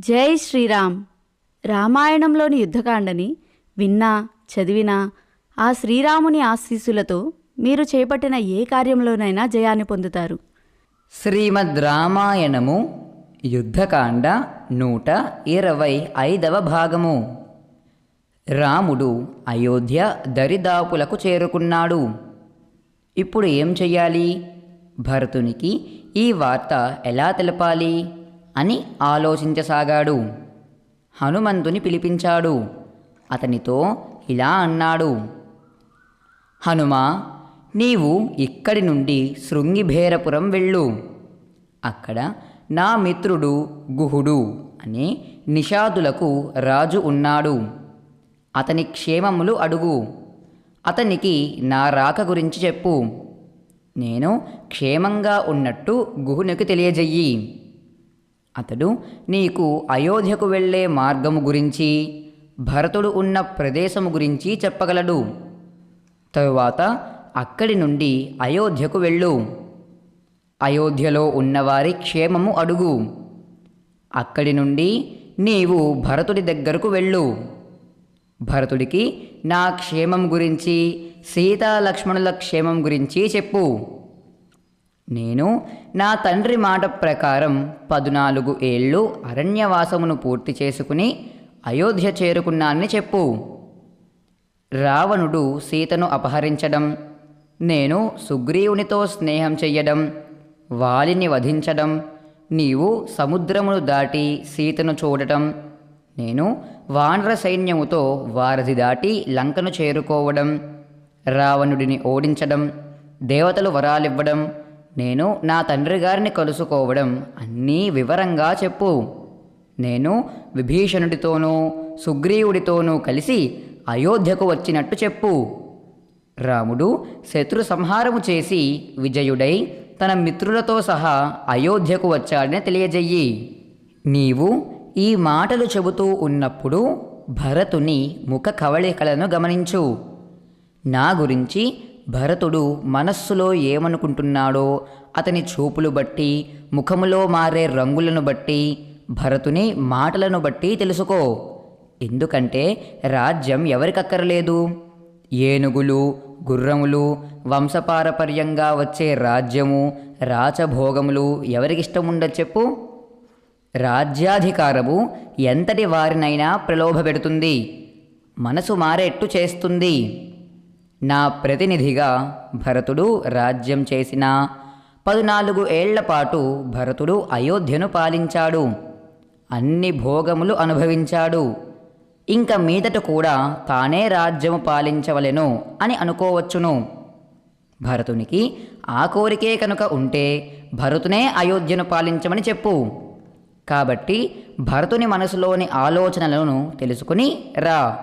జై శ్రీరామ్. రామాయణంలోని యుద్ధకాండని విన్నా చదివినా ఆ శ్రీరాముని ఆశీస్సులతో మీరు చేపట్టిన ఏ కార్యంలోనైనా జయాన్ని పొందుతారు. శ్రీమద్ రామాయణము యుద్ధకాండ నూట ఇరవై ఐదవ భాగము. రాముడు అయోధ్య దరిదాపులకు చేరుకున్నాడు. ఇప్పుడు ఏం చెయ్యాలి? భరతునికి ఈ వార్త ఎలా తెలపాలి? అని ఆలోచించసాగాడు. హనుమంతుని పిలిపించాడు. అతనితో ఇలా అన్నాడు. హనుమా నీవు ఇక్కడి నుండి శృంగిభేరపురం వెళ్ళు. అక్కడ నా మిత్రుడు గుహుడు అనే నిషాదులకు రాజు ఉన్నాడు. అతని క్షేమములు అడుగు. అతనికి నా రాక గురించి చెప్పు. నేను క్షేమంగా ఉన్నట్టు గుహునికి తెలియజెయ్యి. అతడు నీకు అయోధ్యకు వెళ్ళే మార్గము గురించి భరతుడు ఉన్న ప్రదేశము గురించి చెప్పగలడు. తరువాత అక్కడి నుండి అయోధ్యకు వెళ్ళు. అయోధ్యలో ఉన్నవారి క్షేమము అడుగు. అక్కడి నుండి నీవు భరతుడి దగ్గరకు వెళ్ళు. భరతుడికి నా క్షేమం గురించి సీతా లక్ష్మణుల క్షేమం గురించి చెప్పు. నేను నా తండ్రి మాట ప్రకారం పద్నాలుగు ఏళ్ళు అరణ్యవాసమును పూర్తి చేసుకుని అయోధ్య చేరుకున్నానని చెప్పు. రావణుడు సీతను అపహరించడం నేను సుగ్రీవునితో స్నేహం చెయ్యడం వాలిని వధించడం నీవు సముద్రమును దాటి సీతను చూడటం నేను వానర సైన్యముతో వారధి దాటి లంకను చేరుకోవడం రావణుడిని ఓడించడం దేవతలు వరాలివ్వడం నేను నా తండ్రి గారిని కలుసుకోవడం అన్నీ వివరంగా చెప్పు. నేను విభీషణుడితోనూ సుగ్రీవుడితోనూ కలిసి అయోధ్యకు వచ్చినట్టు చెప్పు. రాముడు శత్రు సంహారము చేసి విజయుడై తన మిత్రులతో సహా అయోధ్యకు వచ్చాడని తెలియజెయ్యి. నీవు ఈ మాటలు చెబుతూ ఉన్నప్పుడు భరతుని ముఖ కవళికలను గమనించు. నా గురించి భరతుడు మనస్సులో ఏమనుకుంటున్నాడో అతని చూపులు బట్టి ముఖములో మారే రంగులను బట్టి భరతుని మాటలను బట్టి తెలుసుకో. ఎందుకంటే రాజ్యం ఎవరికక్కరలేదు? ఏనుగులు గుర్రములు వంశపారపర్యంగా వచ్చే రాజ్యము రాచభోగములు ఎవరికిష్టం చెప్పు? రాజ్యాధికారము ఎంతటి వారినైనా ప్రలోభపెడుతుంది. మనసు మారేట్టు చేస్తుంది. నా ప్రతినిధిగా భరతుడు రాజ్యం చేసిన పద్నాలుగు ఏళ్ళ పాటు భరతుడు అయోధ్యను పాలించాడు. అన్ని భోగములు అనుభవించాడు. ఇంక మీదట కూడా తానే రాజ్యము పాలించవలెను అని అనుకోవచ్చును. భరతునికి ఆ కోరికే కనుక ఉంటే భరతునే అయోధ్యను పాలించమని చెప్పు. కాబట్టి భరతుని మనసులోని ఆలోచనలను తెలుసుకుని రా.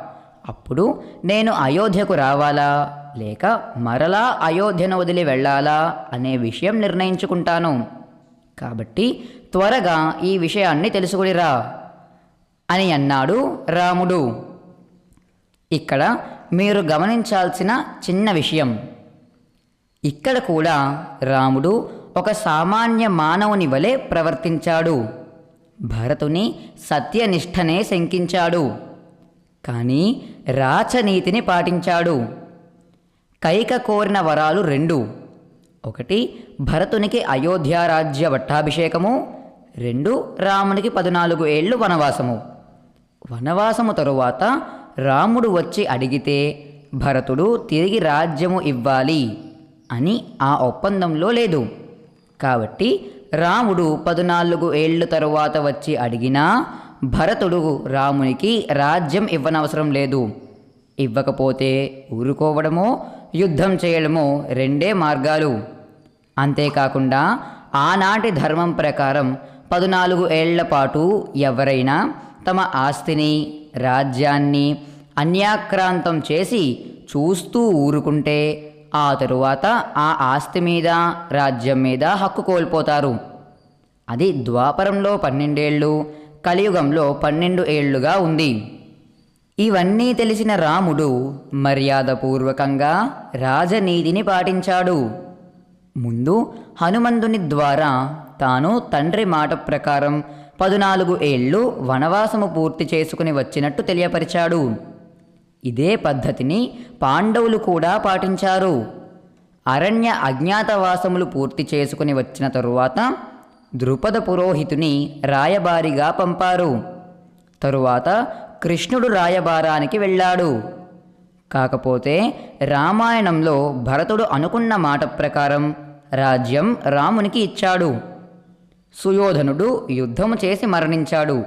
అప్పుడు నేను అయోధ్యకు రావాలా? లేక మరలా అయోధ్యను వదిలి వెళ్ళాలా? అనే విషయం నిర్ణయించుకుంటాను. కాబట్టి త్వరగా ఈ విషయాన్ని తెలుసుకునిరా అని అన్నాడు రాముడు. ఇక్కడ మీరు గమనించాల్సిన చిన్న విషయం. ఇక్కడ కూడా రాముడు ఒక సామాన్య మానవుని వలె ప్రవర్తించాడు. భరతుని సత్యనిష్టనే శంకించాడు. కానీ రాచనీతిని పాటించాడు. కైక కోరిన వరాలు రెండు. ఒకటి భరతునికి అయోధ్యారాజ్య వట్టాభిషేకము. పట్టాభిషేకము రెండు రామునికి పద్నాలుగు ఏళ్ళు వనవాసము. వనవాసము తరువాత రాముడు వచ్చి అడిగితే భరతుడు తిరిగి రాజ్యము ఇవ్వాలి అని ఆ ఒప్పందంలో లేదు. కాబట్టి రాముడు పద్నాలుగు ఏళ్ళు తరువాత వచ్చి అడిగినా భరతుడు రామునికి రాజ్యం ఇవ్వనవసరం లేదు. ఇవ్వకపోతే ఊరుకోవడమో యుద్ధం చేయడమో రెండే మార్గాలు. అంతేకాకుండా ఆనాటి ధర్మం ప్రకారం పద్నాలుగు ఏళ్ళ పాటు ఎవరైనా తమ ఆస్తిని రాజ్యాన్ని అన్యాక్రాంతం చేసి చూస్తూ ఊరుకుంటే ఆ తరువాత ఆ ఆస్తి మీద రాజ్యం మీద హక్కు కోల్పోతారు. అది ద్వాపరంలో పన్నెండేళ్ళు కలియుగంలో పన్నెండు ఏళ్ళుగా ఉంది. ఇవన్నీ తెలిసిన రాముడు మర్యాదపూర్వకంగా రాజనీతిని పాటించాడు. ముందు హనుమంతుని ద్వారా తాను తండ్రి మాట ప్రకారం పదునాలుగు ఏళ్ళు వనవాసము పూర్తి చేసుకుని వచ్చినట్టు తెలియపరిచాడు. ఇదే పద్ధతిని పాండవులు కూడా పాటించారు. అరణ్య అజ్ఞాతవాసములు పూర్తి చేసుకుని వచ్చిన తరువాత ద్రుపద పురోహితుని రాయబారిగా పంపారు. తరువాత కృష్ణుడు రాయబారానికి వెళ్ళాడు. కాకపోతే రామాయణంలో భరతుడు అనుకున్న మాట ప్రకారం రాజ్యం రామునికి ఇచ్చాడు. సుయోధనుడు యుద్ధము చేసి మరణించాడు.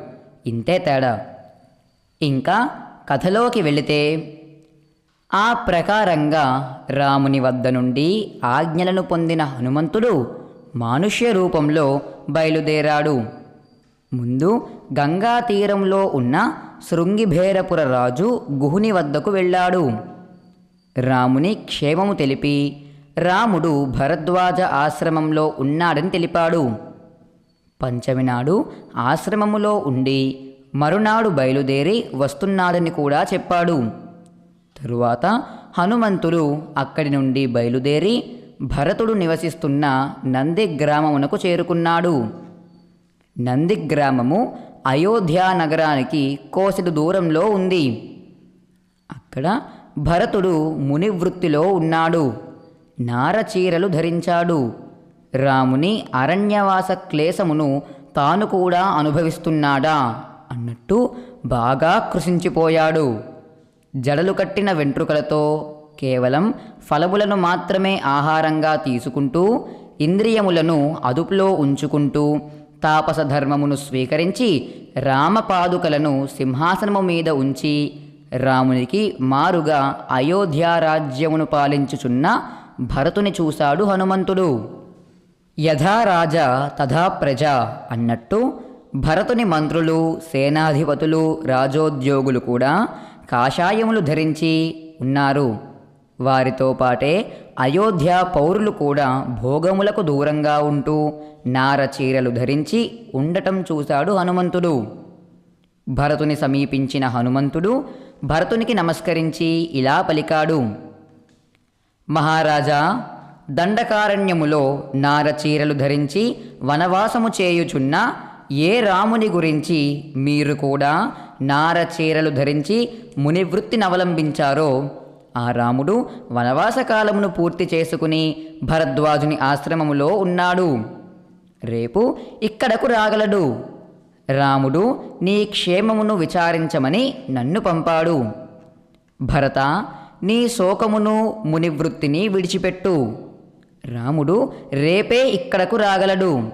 ఇంతే తేడా. ఇంకా కథలోకి వెళితే ఆ ప్రకారంగా రాముని వద్ద నుండి ఆజ్ఞలను పొందిన హనుమంతుడు మానుష్య రూపంలో బయలుదేరాడు. ముందు గంగా తీరంలో ఉన్న శృంగిభేరపుర రాజు గుహుని వద్దకు వెళ్ళాడు. రాముని క్షేమము తెలిపి రాముడు భరద్వాజ ఆశ్రమంలో ఉన్నాడని తెలిపాడు. పంచమి నాడు ఆశ్రమములో ఉండి మరునాడు బయలుదేరి వస్తున్నాడని కూడా చెప్పాడు. తరువాత హనుమంతుడు అక్కడి నుండి బయలుదేరి భరతుడు నివసిస్తున్న నంది గ్రామమునకు చేరుకున్నాడు. నంది గ్రామము అయోధ్యా నగరానికి కోసెడు దూరంలో ఉంది. అక్కడ భరతుడు ముని వృత్తిలో ఉన్నాడు నారచీరలు ధరించాడు. రాముని అరణ్యవాస క్లేశమును తాను కూడా అనుభవిస్తున్నాడా అన్నట్టు బాగా కృషించిపోయాడు జడలు కట్టిన వెంట్రుకలతో కేవలం ఫలములను మాత్రమే ఆహారంగా తీసుకుంటూ ఇంద్రియములను అదుపులో ఉంచుకుంటూ తాపస ధర్మమును స్వీకరించి రామపాదుకలను సింహాసనము మీద ఉంచి రామునికి మారుగా అయోధ్యారాజ్యమును పాలించుచున్న భరతుని చూశాడు హనుమంతుడు. యథా రాజా తథా ప్రజ అన్నట్టు భరతుని మంత్రులు సేనాధిపతులు రాజోద్యోగులు కూడా కాషాయములు ధరించి ఉన్నారు. వారితో పాటే అయోధ్య పౌరులు కూడా భోగములకు దూరంగా ఉంటూ నార చీరలు ధరించి ఉండటం చూశాడు హనుమంతుడు. భరతుని సమీపించిన హనుమంతుడు భరతునికి నమస్కరించి ఇలా పలికాడు. మహారాజా దండకారణ్యములో నారచీరలు ధరించి వనవాసము చేయుచున్న ఏ రాముని గురించి మీరు కూడా నారచీరలు ధరించి మునివృత్తినవలంబించారో ఆ రాముడు వనవాస కాలమును పూర్తి చేసుకుని భరద్వాజుని ఆశ్రమములో ఉన్నాడు. రేపు ఇక్కడకు రాగలడు. రాముడు నీ క్షేమమును విచారించమని నన్ను పంపాడు. భరత నీ శోకమును మునివృత్తిని విడిచిపెట్టు. రాముడు రేపే ఇక్కడకు రాగలడు.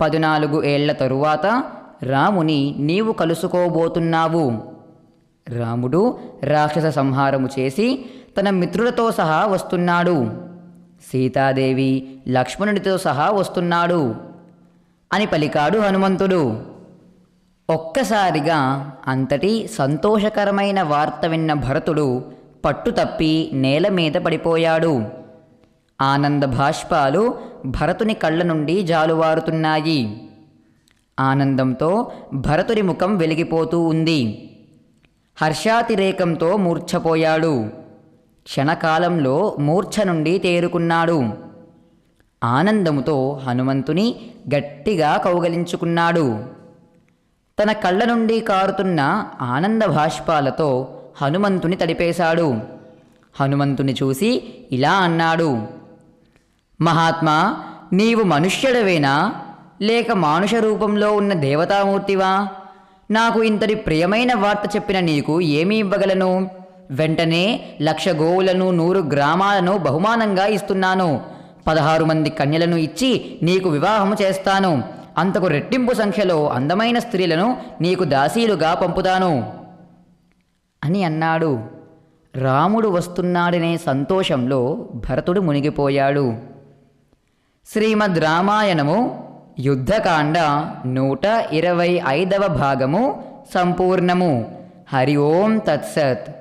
పదునాలుగు ఏళ్ళ తరువాత రాముని నీవు కలుసుకోబోతున్నావు. రాముడు రాక్షస సంహారము చేసి తన మిత్రులతో సహా వస్తున్నాడు. సీతాదేవి లక్ష్మణుడితో సహా వస్తున్నాడు అని పలికాడు హనుమంతుడు. ఒక్కసారిగా అంతటి సంతోషకరమైన వార్త విన్న భరతుడు పట్టుతప్పి నేల మీద పడిపోయాడు. ఆనంద భాష్పాలు భరతుని కళ్ళ నుండి జాలువారుతున్నాయి. ఆనందంతో భరతుడి ముఖం వెలిగిపోతూ ఉంది. హర్షాతిరేకంతో మూర్ఛపోయాడు. క్షణకాలంలో మూర్ఛ నుండి తేరుకున్నాడు. ఆనందముతో హనుమంతుని గట్టిగా కౌగలించుకున్నాడు. తన కళ్ళ నుండి కారుతున్న ఆనంద భాష్పాలతో హనుమంతుని తడిపేశాడు. హనుమంతుని చూసి ఇలా అన్నాడు. మహాత్మా నీవు మనుష్యుడవేనా? లేక మానుష రూపంలో ఉన్న దేవతామూర్తివా? నాకు ఇంతటి ప్రియమైన వార్త చెప్పిన నీకు ఏమి ఇవ్వగలను? వెంటనే లక్ష గోవులను నూరు గ్రామాలను బహుమానంగా ఇస్తున్నాను. పదహారు మంది కన్యలను ఇచ్చి నీకు వివాహము చేస్తాను. అంతకు రెట్టింపు సంఖ్యలో అందమైన స్త్రీలను నీకు దాసీలుగా పంపుతాను. అని అన్నాడు. రాముడు వస్తున్నాడనే సంతోషంలో భరతుడు మునిగిపోయాడు. శ్రీమద్ రామాయణము యుద్ధకాండ నూట ఇరవై ఐదవ భాగము సంపూర్ణము. హరి ఓం తత్సత్.